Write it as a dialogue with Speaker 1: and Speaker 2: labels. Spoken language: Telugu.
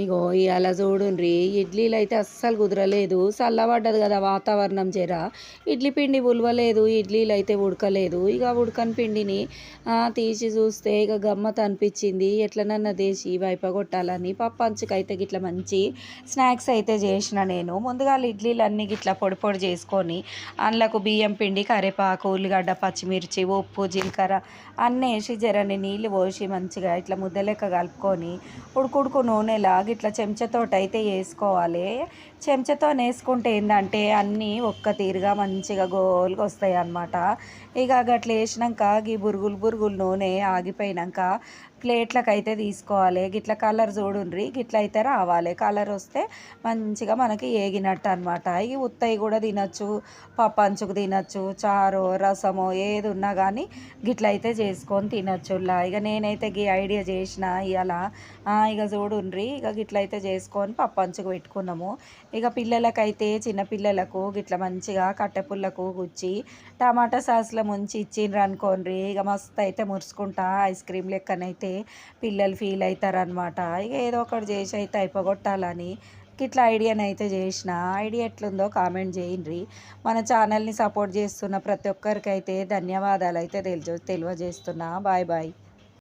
Speaker 1: ఇగో ఇవాళ చూడుండ్రి ఇడ్లీలు అయితే అస్సలు కుదరలేదు. చల్లబడ్డది కదా వాతావరణం జర. ఇడ్లీ పిండి ఉలవలేదు ఇడ్లీలు అయితే ఉడకలేదు ఇక ఉడకని పిండిని తీసి చూస్తే ఇక గమ్మత్ అనిపించింది. ఎట్లనన్నా తీసి వైపగొట్టాలని కొట్టాలని అంచుకైతే గిట్ల మంచి స్నాక్స్ అయితే చేసిన నేను. ముందుగా ఇడ్లీలు అన్నీ గిట్ల పొడి పొడి చేసుకొని అందులోకి బియ్యం పిండి కరివేపాకు ఉల్లిగడ్డ పచ్చిమిర్చి ఉప్పు జీలకర్ర అన్నీ వేసి జరని నీళ్ళు పోసి మంచిగా ఇట్లా ముద్ద లెక్క కలుపుకొని ఉడుకుడుకు నూనెలా ఇట్లా చెంచాతోటి అయితే వేసుకోవాలి. చెంచతో వేసుకుంటే ఏంటంటే అన్నీ ఒక్క తీరుగా మంచిగా గోలుగా వస్తాయి అన్నమాట ఇక గట్ల వేసినాక ఈ బురుగులు బురుగులు నూనె ఆగిపోయినాక ప్లేట్లకు అయితే తీసుకోవాలి. గిట్ల కలర్ చూడుండ్రి గిట్ల అయితే రావాలి. కలర్ వస్తే మంచిగా మనకి ఏగినట్టు అనమాట ఇవి ఉత్తయి కూడా తినచ్చు పప్పంచుకు తినచ్చు చారు రసము ఏది ఉన్నా కానీ గిట్ల అయితే చేసుకొని తినచ్చు ఇక నేనైతే ఈ ఐడియా చేసిన ఇలా ఇక చూడుండ్రి ఇక గిట్ల అయితే చేసుకొని పప్పంచుకు పెట్టుకున్నాము. ఇక పిల్లలకైతే చిన్నపిల్లలకు గిట్ల మంచిగా కట్టెపుల్లకు గుచ్చి టమాటా సాస్లో ముంచి ఇచ్చిండ్రు అనుకోండి ఇక మస్తు అయితే మురుచుకుంటా ఐస్ క్రీమ్ లెక్కనైతే. పిల్లలు ఫీల్ అవుతారనమాట ఇక ఏదో ఒకటి చేసి అయితే అయిపోగొట్టాలని. ఇట్లా ఐడియాని అయితే చేసిన ఐడియా ఎట్లుందో కామెంట్ చేయండి. మన ఛానల్ని సపోర్ట్ చేస్తున్న ప్రతి ఒక్కరికైతే ధన్యవాదాలు అయితే తెలియ తెలియజేస్తున్నా. Bye bye.